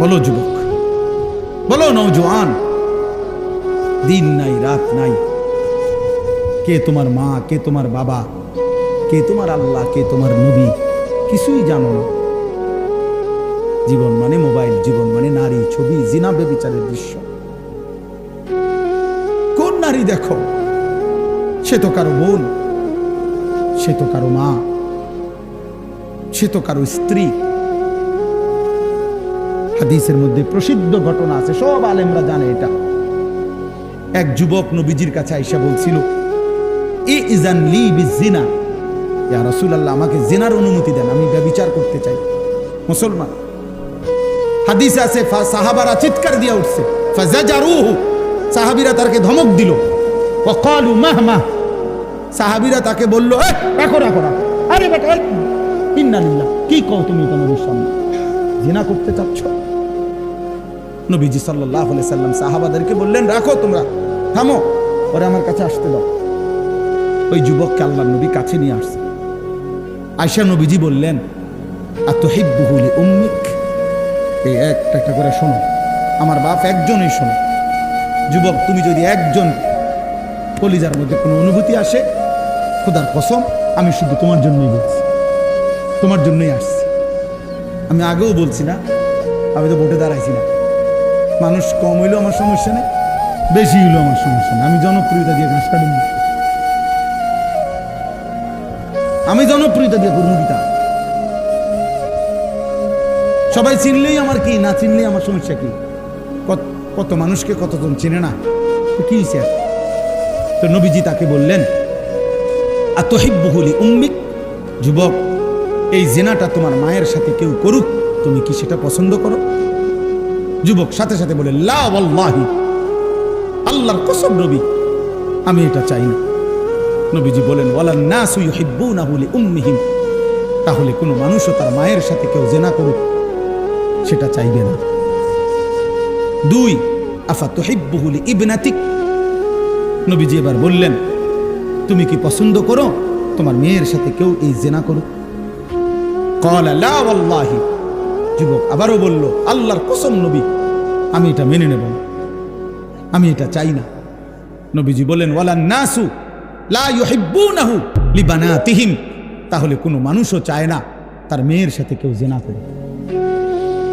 বলো যুবক, বলো নৌজওয়ান দিন নাই, রাত নাই। কে তোমার মা, কে তোমার বাবা, কে তোমার আল্লাহ, কে তোমার নবী, কিছুই জানো না। জীবন মানে মোবাইল, জীবন মানে নারী, ছবি, জিনা বেবিচারের দৃশ্য। কোন নারী দেখো? সে তো কারও বোন, সে তো কারও মা, সে তো কারও স্ত্রী। হাদিসের মধ্যে প্রসিদ্ধ ঘটনা আছে সব আলেমরা জানে এটা। এক যুবক নবীজির কাছে আইসা বলছিল আমাকে জেনার অনুমতি দেন আমি ব্যভিচার করতে চাই। মুসলমান হাদিসে আছে সাহাবারা চিৎকার দিয়ে উঠছে সাহাবীরা ধমক দিল। সাহাবীরা তাকে বলল "এ, রাখো রাখো রাখো আরে কি কও তুমি সামনে? জিনা করতে চাচ্ছ? নবীজি আলাইহি সাল্লাম সাহাবাদেরকে বললেন, রাখো তোমরা, থামো। ওরে আমার কাছে আসতে দাও। ওই যুবককে আল্লাহ নবী কাছে নিয়ে আসছে। আয়সা নবীজি বললেন আতহিব্বুহুলি উম্মিক এই একটা একটা করে শোনো, আমার বাপ একজনই শোনো। যুবক, তুমি যদি একজন, কলিজার মধ্যে কোনো অনুভূতি আসে, খোদার কসম, আমি শুধু তোমার জন্যই বলছি। তোমার জন্যই আসছি। আমি আগেও বলছি না, আমি তো ভোটে দাঁড়াইছি না। মানুষ কম হইলেও আমার সমস্যা নেই, বেশি হইলেও আমার সমস্যা নেই। আমি জনপ্রিয়তা দিয়ে ঘাস কাটুন আমি জনপ্রিয়তা দিয়ে দিতাম। সবাই চিনলেই আমার কি, না চিনলেই আমার সমস্যা কি? কত- মানুষকে কতজন চেনে না? কি স্যার তো নবীজি তাকে বললেন আতহিব্বুহুলি উম্মিক? যুবক, এই জেনাটা তোমার মায়ের সাথে কেউ করুক, তুমি কি সেটা পছন্দ করো? যুবক সাথে সাথে বলে আল্লাহর কসম রবি আমি এটা চাই না। নবীজি বলেন ওয়ালা উম্মিহিম তাহলে কোনো মানুষও তার মায়ের সাথে কেউ জেনা করুক, সেটা চাইবে না। দুই, আফা তহিব্বুহুল ইবনাতিক নবীজি এবার বললেন, তুমি কি পছন্দ করো? তোমার মেয়ের সাথে কেউ এই জেনা করুক? কলা, লা যুবক আবারও বলল, আল্লাহর কসম নবী, আমি এটা মেনে নেব আমি এটা চাই না। নবীজি বলেন, ওয়ালা নাসু তাহলে কোনো মানুষও চায় না তার মেয়ের সাথে কেউ জেনা করে।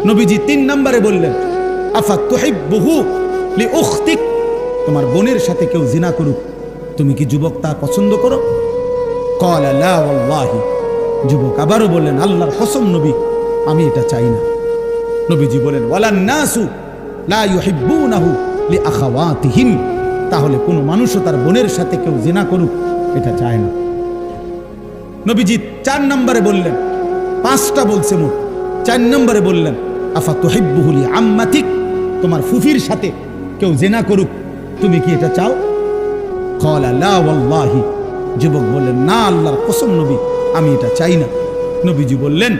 নবীজি তিন নম্বরে বললেন, আফা তোহিবহু লি উখতিক তোমার বোনের সাথে কেউ জেনা করুক। তুমি কি যুবক তা পছন্দ করো? কল আল্লাহ যুবক আবারও বললেন, আল্লাহর হসম নবী আমি এটা চাই না। নবীজি বলেন, ওয়ালান নাসু লা ইউহিব্বুনাহু লিআখাওয়াতিহিন। তাহলে কোনো মানুষও তার বোনের সাথে কেউ জেনা করুক, এটা চায় না। নবীজি চার নম্বরে বললেন, পাঁচটা বলছে মোট। চার নম্বরে বললেন, আফা তোহিব্বুহুলি আম্মাতিক তোমার ফুফির সাথে কেউ জেনা করুক, তুমি কি এটা চাও? কলাল্লাহি যুবক বললেন, না, আল্লাহর কসম নবী, আমি এটা চাই না। নবীজি বললেন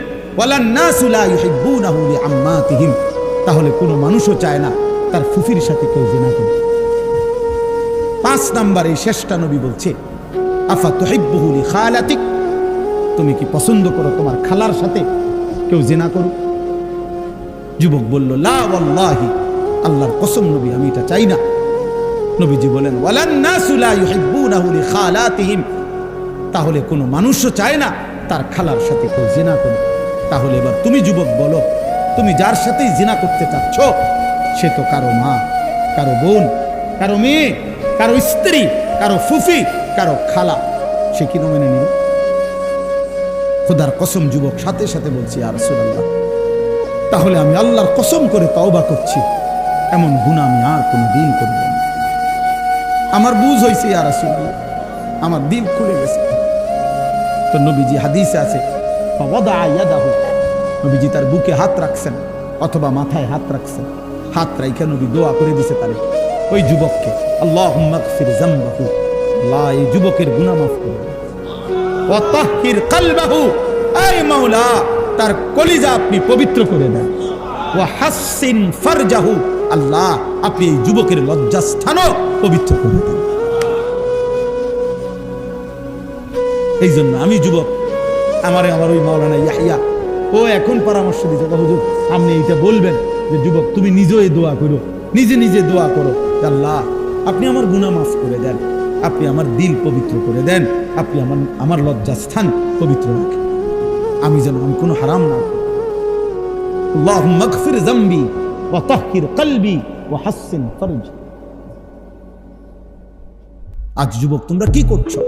তাহলে কোনো মানুষও চায় না তার ফুফির সাথে কেউ জেনা করুক পাঁচ নাম্বারে শেষটা নবী বলছে, আফা তুহিব্বুহু লিখালাতিক? তুমি কি পছন্দ করো তোমার খালার সাথে কেউ জেনা করুক? যুবক বলল, লা ওয়াল্লাহি, আল্লাহর কসম নবী, আমি এটা চাই না। নবীজি বলেন তাহলে কোনো মানুষও চায় না তার খালার সাথে কেউ জেনা করে তাহলে এবার তুমি যুবক বলো, তুমি যার সাথেই জিনা করতে চাচ্ছ, সে তো কারও মা, কারও বোন, কারও মেয়ে, কারও স্ত্রী, কারও ফুফি, কারও খালা। সে কি মেনে নিল? খোদার কসম যুবক, সাথে সাথে বলছি আর রাসূলুল্লাহ, তাহলে আমি আল্লাহর কসম করে তওবা করছি। এমন গুণা আমি আর কোনো দিন করব না। আমার বুঝ হয়েছে আর রাসূলুল্লাহ, আমার দিল খুলে গেছে। তো নবীজি হাদিসে আছে নবীজি তার বুকে হাত রাখছেন, অথবা মাথায় হাত রাখছেন। হাত রাইখা নবী দোয়া করে দিছে তারে। ওই যুবককে আল্লাহ এই যুবকের গুনাহ মাফ করে দাও। ওয়া তাহহির মাওলা, তার কলিজা আপনি পবিত্র করে দেন। ওয়া হাসিন ফারজাহু। আল্লাহ, আপনি এই যুবকের লজ্জাস্থানও পবিত্র করে দেন। এই জন্য আমি যুবক আমারে আমার ওই মাওলানা ইয়াহিয়া। ও এখন পরামর্শ দিতে হুজুর, আপনি এইটা বলবেন যে, যুবক, তুমি নিজেই দোয়া করো, নিজে নিজে দোয়া করো। আল্লাহ, আপনি আমার গুণা মাফ করে দেন, আপনি আমার দিল পবিত্র করে দেন, আপনি আমার আমার লজ্জাস্থান পবিত্র রাখেন। আমি যেন আমি কোনো হারাম না করি। জম্বি ও তহকির কলবি ও হাসিন আজ যুবক, তোমরা কি করছ?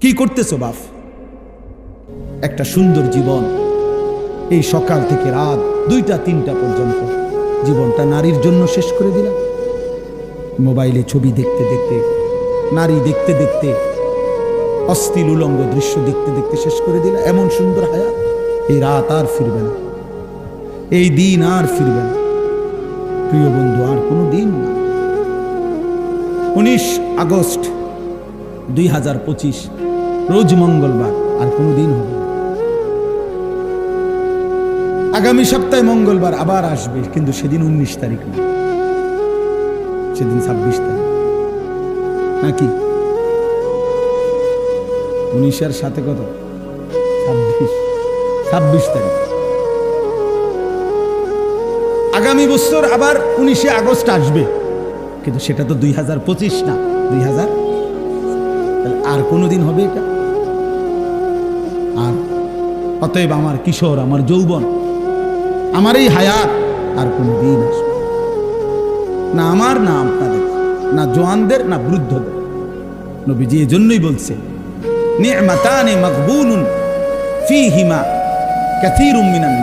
কি করতেছো বাফ একটা সুন্দর জীবন। এই সকাল থেকে রাত দুইটা, তিনটা পর্যন্ত জীবনটা নারীর জন্য শেষ করে দিলাম। মোবাইলে ছবি দেখতে দেখতে, নারী দেখতে দেখতে অস্থির উলঙ্গ দৃশ্য দেখতে দেখতে শেষ করে দিলাম। এমন সুন্দর হায়াত, এই রাত আর ফিরবে না। এই দিন আর ফিরবে না। প্রিয় বন্ধু, আর কোনো দিন না। উনিশ আগস্ট দুই হাজার পঁচিশ, রোজ মঙ্গলবার, আর কোনো দিন হবে আগামী সপ্তাহে মঙ্গলবার আবার আসবে, কিন্তু সেদিন উনিশ তারিখ না। সেদিন ছাব্বিশ তারিখ। নাকি? উনিশের সাথে কত? ছাব্বিশ। ছাব্বিশ তারিখ। আগামী বছর আবার উনিশে আগস্ট আসবে, কিন্তু সেটা তো দুই হাজার পঁচিশ না। দুই হাজার? তাহলে আর কোনো দিন হবে এটা? আর? অতএব আমার কিশোর, আমার যৌবন আমার এই হায়াত আর কোনো দিন আসবে না। আমার, না আপনাদের, না জোয়ানদের, না বৃদ্ধদের। নবীজি এজন্যই বলছে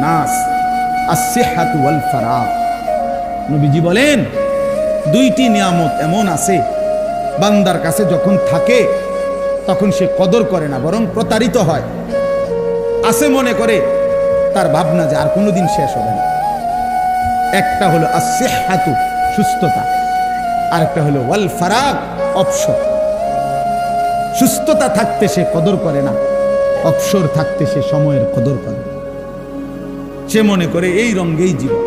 নাস ওয়াল নবীজি বলেন, দুইটি নিয়ামত এমন আছে, বান্দার কাছে যখন থাকে, তখন সে কদর করে না, বরং প্রতারিত হয়। আছে মনে করে তার ভাবনা যে আর কোনোদিন শেষ হবে না। একটা হলো আসেহাতু সুস্থতা। আরেকটা হলো ওয়াল ফারাক অবসর। সুস্থতা থাকতে সে কদর করে না, অবসর থাকতে সে সময়ের কদর করে। সে মনে করে, এই রঙ্গেই জীবন,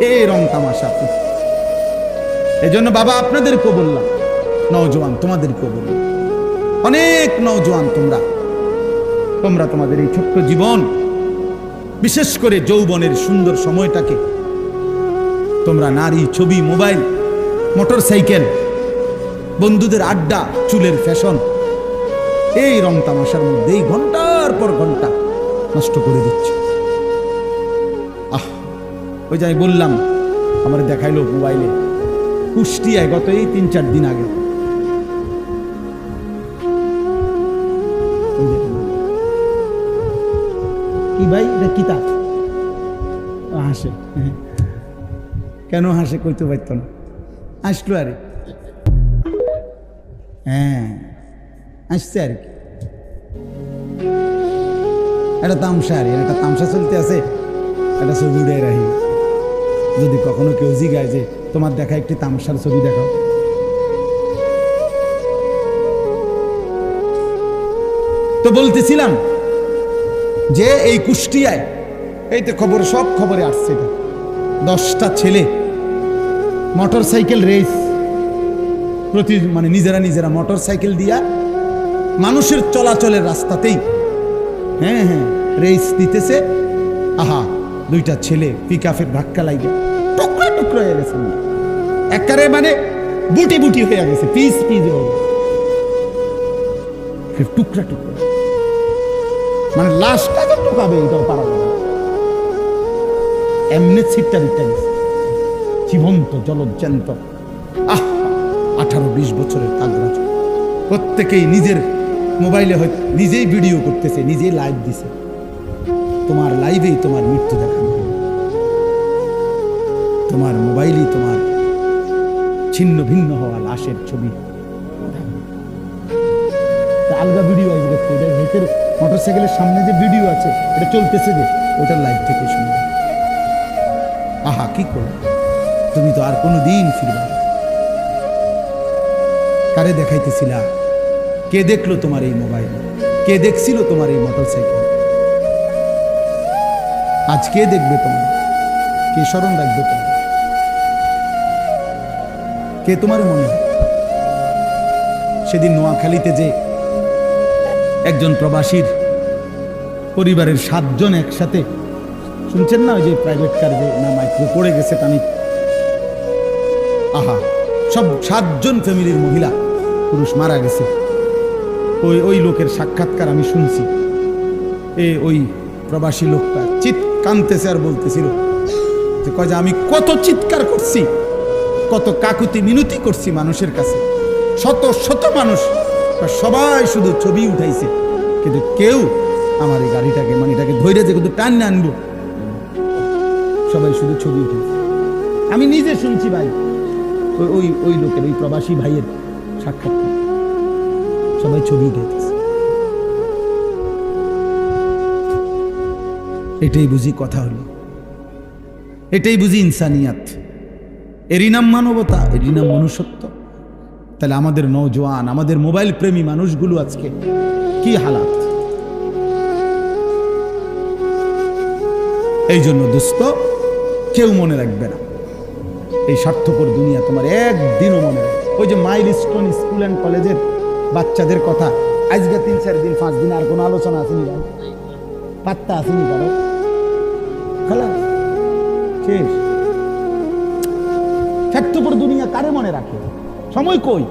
এই রং তামাশা এই জন্য বাবা, আপনাদেরকেও বললাম, নওজোয়ান, তোমাদেরকেও বললাম, অনেক নওজোয়ান তোমরা তোমরা তোমাদের এই ছোট্ট জীবন বিশেষ করে যৌবনের সুন্দর সময়টাকে। তোমরা নারী ছবি, মোবাইল মোটর সাইকেল বন্ধুদের আড্ডা, চুলের ফ্যাশন, এই রং তামাশার মধ্যেই ঘণ্টার পর ঘণ্টা নষ্ট করে দিচ্ছে। আহ, ওই যে আমি বললাম, আমার দেখাইলো মোবাইলে। কুষ্টিয়ায় গত এই তিন চার দিন আগে ভাই, এটা কি তা ও হাসে। কেন হাসে কইতে পারতো না? আসলো আরে। হ্যাঁ আসছে আর। কি এটা তামসা আর একটা তামসা চলতে আছে। একটা ছবি উড়ে রাখি যদি কখনো কেউ জিগায় যে, তোমার দেখা একটি তামসার ছবি দেখাও। তো বলতেছিলাম যে এই কুষ্টিয়ায়, এই তো খবর, সব খবরে আসছে দশটা ছেলে মোটর সাইকেল রেস, প্রতি মানে নিজেরা নিজেরা মোটর সাইকেল দিয়া মানুষের চলাচলের রাস্তাতেই হ্যাঁ হ্যাঁ রেস দিতেছে। আহা, দুইটা ছেলে পিক আপের ধাক্কা লাগে টুকরা টুকরা হয়ে গেছে। একারে মানে বুটি বুটি হয়ে গেছে, পিস পিস হয়ে গেছে। টুকরা টুকরা। মানে লাশটা যে টুকাবে এটাও পারা এমনি ছিটটা গেছে। জীবন্ত, জলজ্জান্ত। আহ, আঠারো বিশ বছরের তাগরাজ প্রত্যেকেই নিজের মোবাইলে হয় নিজেই ভিডিও করতেছে, নিজেই লাইভ দিছে। তোমার লাইভেই তোমার মৃত্যু দেখানো তোমার মোবাইলই তোমার ছিন্ন ভিন্ন হওয়া লাশের ছবি। আলগা ভিডিও আসবে দেখতে এটা ভেতর মোটর সাইকেলের সামনে যে ভিডিও আছে, এটা চলতেছে যে ওটার লাইভ থেকে শুনবে। আহা, কি করো তুমি তো আর কোনো দিন ফিরবে কারে দেখাইতেছিলা? কে দেখল তোমার এই মোবাইল কে দেখছিল তোমার এই মোটর সাইকেল আজ কে দেখবে তোমার? কে স্মরণ রাখবে তোমার? কে তোমার মনে? সেদিন নোয়াখালীতে যে একজন প্রবাসীর পরিবারের সাতজন একসাথে। শুনছেন না ওই যে প্রাইভেট কার যে না মাইক্রো পড়ে গেছে টানি আহা, সব সাতজন ফ্যামিলির মহিলা, পুরুষ মারা গেছে। ওই ওই লোকের সাক্ষাৎকার আমি শুনছি। এ ওই প্রবাসী লোকটা চিৎ কানতেছে আর বলতেছিল যে, কয় যে আমি কত চিৎকার করছি, কত কাকুতি মিনতি করছি মানুষের কাছে। শত শত মানুষ সবাই শুধু ছবি উঠাইছে। কিন্তু কেউ আমার এই গাড়িটাকে মানে এটাকে ধৈর্য যে কিন্তু টান আনব। সবাই শুধু ছবি উঠেছে আমি নিজে শুনছি ভাই, ওই ওই লোকের, ওই প্রবাসী ভাইয়ের সাক্ষাৎ। সবাই ছবি উঠেছে এটাই বুঝি কথা হলো। এটাই বুঝি ইনসানিয়াত। এরই নাম মানবতা, এরই নাম মনুষ্যত্ব। তাহলে আমাদের নৌজোয়ান আমাদের মোবাইল প্রেমী মানুষগুলো আজকে কি হালাত? এই জন্য দোস্ত, কেউ মনে রাখবে না। এই স্বার্থপর দুনিয়া তোমার একদিনও মনে রাখবে ওই যে মাইল স্টোন স্কুল অ্যান্ড কলেজের বাচ্চাদের কথা, আজকে তিন, চার দিন, পাঁচ দিন আর কোনো আলোচনা আসেনি ভাই। পাত্তা আসেনি খালাস শেষ। স্বার্থপর দুনিয়া কারে মনে রাখে? সময় কই?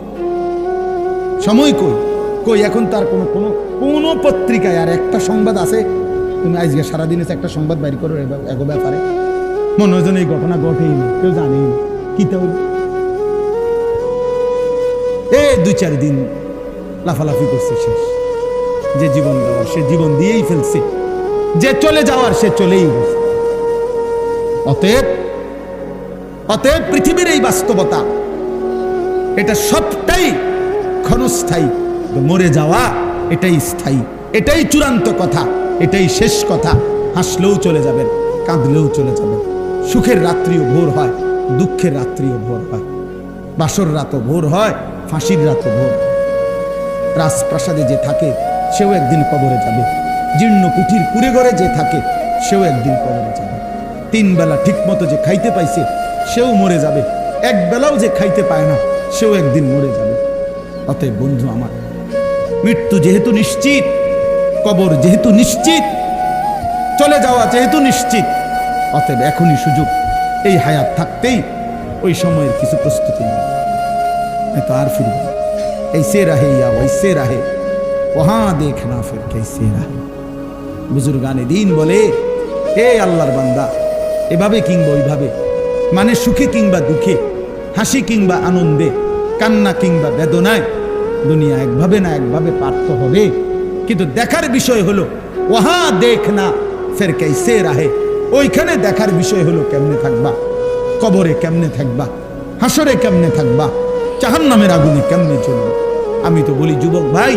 সময় কই? কই, এখন তার কোনো কোনো কোনো পত্রিকায় আর একটা সংবাদ আছে। তুমি আজকে সারাদিনে একটা সংবাদ বাইর করো এগো ব্যাপারে। মনে হয় এই ঘটনা ঘটেই না, কেউ জানেই না। কি তাহলে এ, দুই চার দিন লাফালাফি করছে শেষ যে জীবন দেওয়ার, সে জীবন দিয়েই ফেলছে। যে চলে যাওয়ার, সে চলেই গেছে। অতএব অতএব পৃথিবীর এই বাস্তবতা এটা সবটাই ক্ষণস্থায়ী। মরে যাওয়া, এটাই স্থায়ী। এটাই চূড়ান্ত কথা, এটাই শেষ কথা। হাসলেও চলে যাবেন, কাঁদলেও চলে যাবেন। সুখের রাত্রিও ভোর হয়, দুঃখের রাত্রিও ভোর হয়। বাসর রাতও ভোর হয়, ফাঁসির রাতও ভোর। রাজপ্রাসাদে যে থাকে, সেও একদিন কবরে যাবে। জীর্ণ কুঠির কুড়ে ঘরে যে থাকে, সেও একদিন কবরে যাবে। তিন বেলা ঠিক মতো যে খাইতে পাইছে, সেও মরে যাবে। এক বেলাও যে খাইতে পায় না সেও একদিন মরে যাবে। অতএব বন্ধু আমার, মৃত্যু যেহেতু নিশ্চিত, কবর যেহেতু নিশ্চিত, চলে যাওয়া যেহেতু নিশ্চিত, অতএব এখনই সুযোগ, এই হায়াত থাকতেই ওই সময়ের কিছু প্রস্তুতি নেই তো আর ফিরব এইসে রাহে ইয়া ওইসে রাহে ওহা দেখ না ফের কে সে রাহে। বুজুর্গানে দিন বলে এ আল্লাহর বান্দা, এভাবে কিংবা ওইভাবে মানে সুখে কিংবা দুঃখে হাসি কিংবা আনন্দে, কান্না কিংবা বেদনায়, দুনিয়া একভাবে না একভাবে পার্থ হবে। কিন্তু দেখার বিষয় হলো, ওহা দেখ না, ফের কেসে রাহে। ওইখানে দেখার বিষয় হলো কেমনে থাকবা? কবরে কেমনে থাকবা? হাসরে কেমনে থাকবা? জাহান নামের আগুনে কেমনে চলবে আমি তো বলি, যুবক ভাই,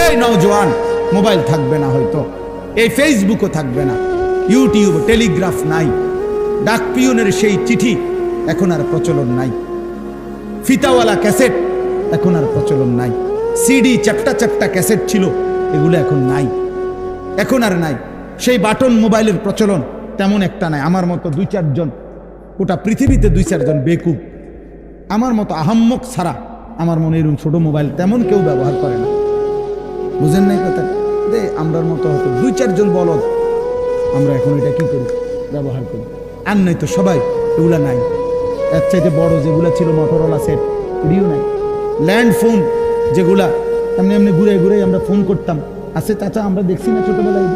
এই নওজোয়ান, মোবাইল থাকবে না হয়তো, এই ফেসবুকও থাকবে না, ইউটিউব, টেলিগ্রাফ নাই। ডাক পিয়নের সেই চিঠি এখন আর প্রচলন নাই। ফিতাওয়ালা ক্যাসেট, এখন আর প্রচলন নাই। সিডি চ্যাপটা চ্যাপটা ক্যাসেট ছিল, এগুলো এখন নাই। এখন আর নাই। সেই বাটন মোবাইলের প্রচলন তেমন একটা নাই। আমার মতো দুই চারজন, গোটা পৃথিবীতে দুই চারজন বেকুব। আমার মতো আহাম্মক ছাড়া আমার মনে এরকম ছোটো মোবাইল তেমন কেউ ব্যবহার করে না। বুঝেন নাই কথা? দে, আমরার মতো হয়তো দুই চারজন বলদ, আমরা এখন এটা কি করি? ব্যবহার করি। আর নাই তো সবাই, এগুলা নাই। এর চাইতে বড় যেগুলো ছিল মোটরওয়ালা সেট এটিও নাই। ল্যান্ড ফোন যেগুলা, এমনি এমনি ঘুরে ঘুরে আমরা ফোন করতাম। আছে চাচা, আমরা দেখছি না ছোটবেলায়।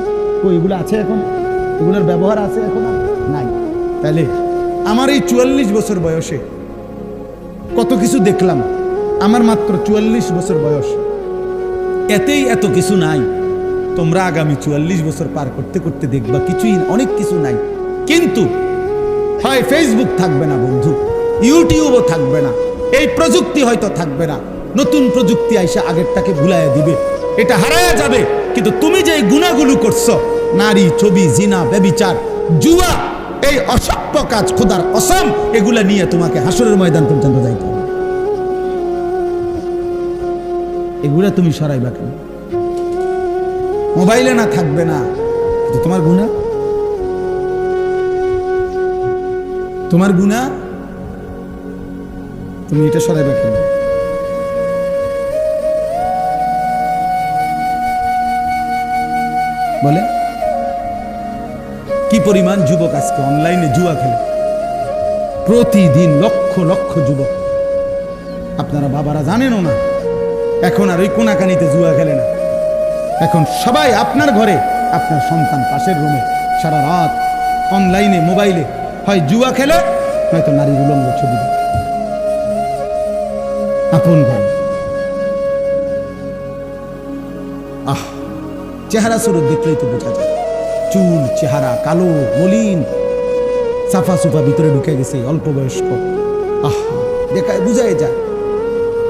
তো এগুলো আছে এখন? এগুলোর ব্যবহার আছে এখন নাই। তাহলে আমার এই চুয়াল্লিশ বছর বয়সে কত কিছু দেখলাম। আমার মাত্র চুয়াল্লিশ বছর বয়স। এতেই এত কিছু নাই। তোমরা আগামী চুয়াল্লিশ বছর পার করতে করতে দেখবা কিছুই অনেক কিছু নাই। কিন্তু হয় ফেসবুক থাকবে না বন্ধু ইউটিউবও থাকবে না। এই প্রযুক্তি হয়তো থাকবে না। নতুন প্রযুক্তি আইসা আগেরটাকে ভুলাইয়া দিবে। এটা হারায়া যাবে। কিন্তু তুমি যে গুণাগুলো করছ, নারী, ছবি, জিনা, ব্যবিচার, জুয়া, এই অসভ্য কাজ, খোদার অসম এগুলা নিয়ে তোমাকে হাসরের ময়দান পর্যন্ত যাইতে হবে। এগুলা তুমি সরাইবা কেন? মোবাইলে না থাকবে না তোমার গুণা? তোমার গুণা তুমি এটা সরাইবা কেন? বলে, কি পরিমাণ যুবক আজকে অনলাইনে জুয়া খেলে? প্রতিদিন লক্ষ লক্ষ যুবক। আপনারা বাবারা জানেনও না, এখন আর ওই কোনাকানিতে জুয়া খেলে না। এখন সবাই আপনার ঘরে, আপনার সন্তান পাশের রুমে সারা রাত অনলাইনে মোবাইলে হয় জুয়া খেলে, নয়তো নারীর উলঙ্গ ছবি। আপন ঘরে। আহ, চেহারা সুরত দেখলেই তো বোঝা যায়। চুল, চেহারা কালো, মলিন। সাফা সুফা ভিতরে ঢুকে গেছে অল্প বয়স্ক। আহ, দেখায় বুঝাই যায়।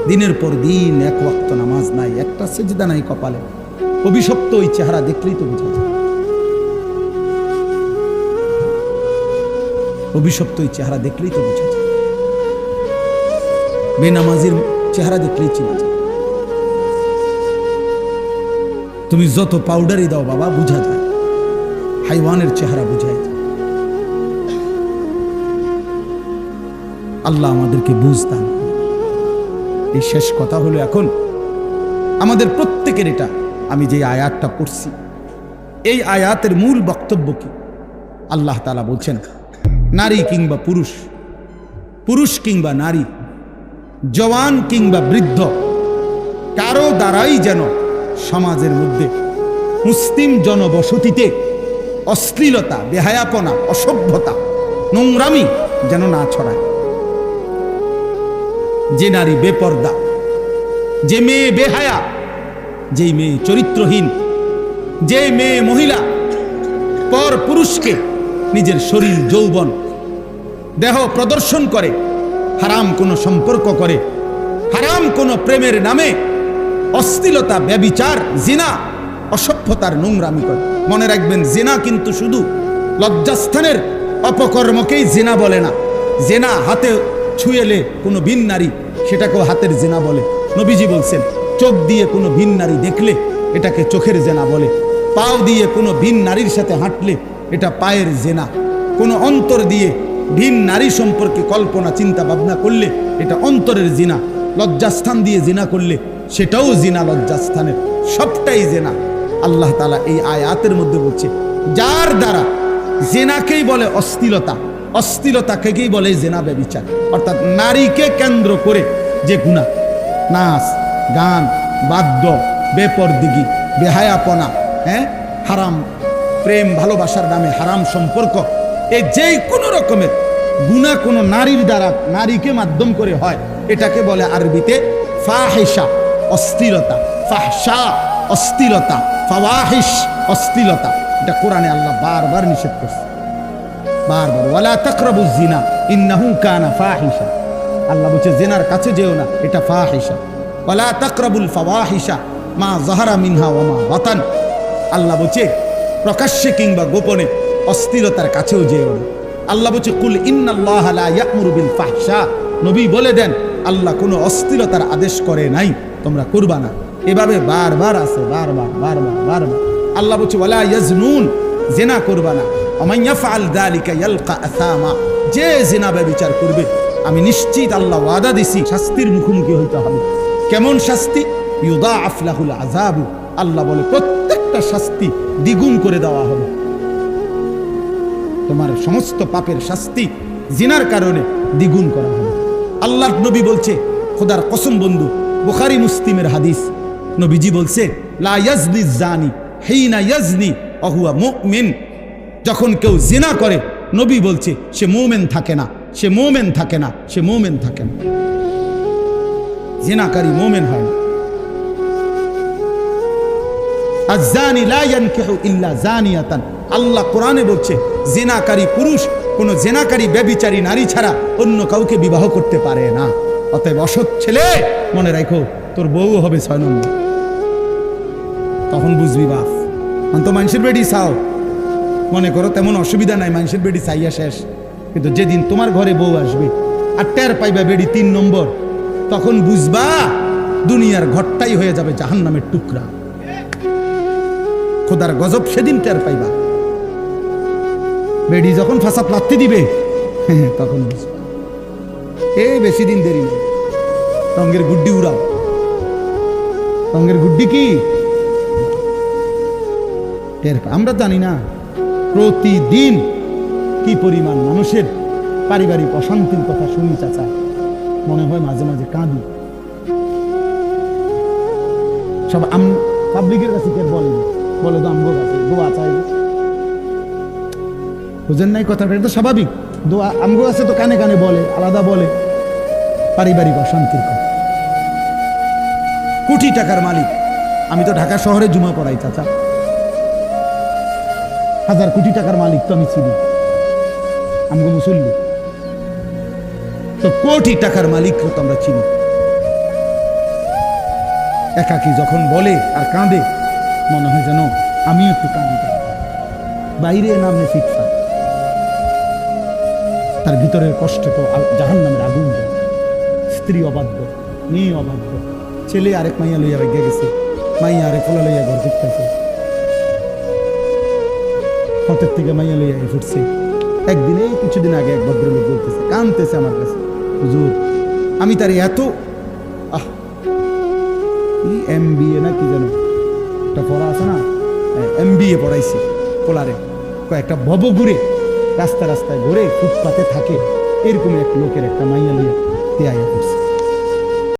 দিনের পর দিন এক ওয়াক্ত নামাজ নাই, একটা সেজদা নাই কপালে। অভিশপ্ত ওই চেহারা দেখলেই তো বোঝা যায়। অভিশপ্ত ওই চেহারা দেখলেই তো বোঝা যায়। বেনামাজির চেহারা দেখলেই চিনা যায়। তুমি যত পাউডারই দাও বাবা, বোঝা যায়। হাইওয়ানের চেহারা বোঝায় যায়। আল্লাহ আমাদেরকে বুঝতাম এই শেষ কথা হলো এখন, আমাদের প্রত্যেকের এটা, আমি যে আয়াতটা পড়ছি। এই আয়াতের মূল বক্তব্য কি? আল্লাহ তালা বলছেন নারী কিংবা পুরুষ পুরুষ কিংবা নারী, জওয়ান কিংবা বৃদ্ধ, কারও দ্বারাই যেন সমাজের মধ্যে মুসলিম জনবসতিতে অশ্লীলতা, বেহায়াপনা, অসভ্যতা, নোংরামি যেন না ছড়ায়। যে নারী বেপর্দা, যে মেয়ে বেহায়া, যেই মেয়ে চরিত্রহীন, যে মেয়ে মহিলা, পর পুরুষকে নিজের শরীর, যৌবন দেহ প্রদর্শন করে, হারাম কোনো সম্পর্ক করে, হারাম কোনো প্রেমের নামে অশ্লীলতা, ব্যবিচার, জিনা, অসভ্যতার নোংরামি করে। মনে রাখবেন, জিনা কিন্তু শুধু লজ্জাস্থানের অপকর্মকেই জেনা বলে না। জেনা হাতে ছুঁয়েলে কোনো ভিন নারী সেটাকেও হাতের জেনা বলে। নবীজি বলছেন, চোখ দিয়ে কোনো ভিন নারী দেখলে এটাকে চোখের জেনা বলে। পাও দিয়ে কোনো ভিন নারীর সাথে হাঁটলে এটা পায়ের জেনা। কোনো অন্তর দিয়ে ভিন নারী সম্পর্কে কল্পনা, চিন্তা ভাবনা করলে এটা অন্তরের জিনা। লজ্জাস্থান দিয়ে জিনা করলে সেটাও জিনা লজ্জাস্থানের, সবটাই জেনা। আল্লাহ তালা এই আয়াতের মধ্যে বলছে, যার দ্বারা জেনাকেই বলে অস্থিলতা অস্থিলতাকেই বলে জেনা ব্যবিচার। অর্থাৎ নারীকে কেন্দ্র করে যে গুণা, নাচ, গান, বাদ্য, বেপরদিগি, বেহায়াপনা হ্যাঁ হারাম প্রেম, ভালোবাসার নামে হারাম সম্পর্ক এই যেই কোনো রকমের গুণা কোনো নারীর দ্বারা নারীকে মাধ্যম করে হয়, এটাকে বলে আরবিতে ফাহেসা অস্থিরতা। ফাহসা অস্থিরতা। ফাওয়াহিস অস্থিরতা। এটা কোরআনে আল্লাহ বারবার নিষেধ করছে। বারবার, ওয়ালা তাকরাবু জিনা ইন্নাহু কানা ফাহিসা আল্লাহ বলছে, জেনার কাছে যেও না, এটা ফাহিশা। ওয়ালা তাকরাবুল ফাওয়াহিসা মা জাহারা মিনহা ওয়া মা বাতান। আল্লাহ বলছে প্রকাশ্যে কিংবা গোপনে অস্থিরতার কাছেও যেও না। আল্লাহ বলছে, কুল ইন্নাল্লাহ লা ইয়ামুরু নবী বলে দেন, আল্লাহ কোনো অস্থিরতার আদেশ করে নাই, তোমরা করবা না। এভাবে বারবার আছে, বারবার বারবার বারবার। আল্লাহ বলছে, ওয়ালা ইয়াজনুন, জেনা করবা না। যে জেনা ব্যভিচার করবে, আমি নিশ্চিত আল্লাহ ওয়াদা দিছি, শাস্তির মুখোমুখি হইতে হবে। কেমন শাস্তি? আল্লাহ বলে প্রত্যেকটা শাস্তি দ্বিগুণ করে দেওয়া হবে তোমার সমস্ত পাপের শাস্তি জিনার কারণে দ্বিগুণ করা হবে আল্লাহ নবী বলছে, খোদার কসম বন্ধু, বুখারি মুসলিমের হাদিস, নবীজি বলছে যখন কেউ জিনা করে, নবী বলছে, সে মোমেন থাকে না, সে মোমেন থাকে না, সে মোমেন থাকে না। জিনাকারী মোমেন হয় না। আল্লাহ কোরআনে বলছে, জেনাকারী পুরুষ, কোনো জেনাকারী ব্যবিচারী নারী ছাড়া অন্য কাউকে বিবাহ করতে পারে না। অতএব অসৎ ছেলে, মনে রাখো, তোর বউ হবে ছয় নম্বর। তখন বুঝবি বাপ এখন তো মানুষের বেডি চাও। মনে করো তেমন অসুবিধা নাই, মানুষের বেডি চাইয়া শেষ। কিন্তু যেদিন তোমার ঘরে বউ আসবে আর টের পাইবা বেডি তিন নম্বর, তখন বুঝবা দুনিয়ার ঘরটাই হয়ে যাবে জাহান্নামের টুকরা। খোদার গজব সেদিন টের পাইবা। বেডি যখন ফাঁসা প্লাত্তি দিবে, তখন এই বেশি দিন দেরি নেই। রঙের গুড্ডি উড়াও। রঙের গুড্ডি কি? টের আমরা জানি না প্রতিদিন কি পরিমাণ মানুষের পারিবারিক অশান্তির কথা শুনি চাচা। মনে হয় মাঝে মাঝে কাঁদি। সব আম পাবলিকের কাছে কে বলে না। বলে তো আমগো কাছে দোয়া চাই। বুঝেন নাই কথাটা, এটা তো স্বাভাবিক। দোয়া আমগো আছে তো কানে কানে বলে, আলাদা বলে। পারিবারিক অশান্তির কথা। কোটি টাকার মালিক। আমি তো ঢাকা শহরে জুমা পড়াই, চাচা। হাজার কোটি টাকার মালিক তো আমি চিনি। আমগো মুসল্লি। তো কোটি টাকার মালিক তো আমরা চিনি। একাকি যখন বলে আর কাঁদে মনে হয় যেন আমিও একটু কাঁদি বাইরে নামে ফিটফা তার ভিতরের কষ্টে তো জাহান নামের আগুন। স্ত্রী অবাধ্য, মেয়ে অবাধ্য। ছেলে আরেক মাইয়া লইয়া বেগে গেছে। মাইয়া আরেক ফলা লইয়া ঘর ঢুকতেছে। হতের থেকে মাইয়া লইয়া ফুটছে। একদিনে কিছুদিন আগে এক ভদ্রলোক বলতেছে, কানতেছে আমার কাছে। হুজুর, আমি তার এত আহ এম বি এ না কি যেন। একটা পড়া আছে না? এম বি এ পড়াইছি। পোলারে। কয়েকটা ভব ঘুরে রাস্তা রাস্তায় ঘুরে ফুটপাতে থাকে। এরকম এক লোকের একটা মাইয়া লইয়া তে করছে।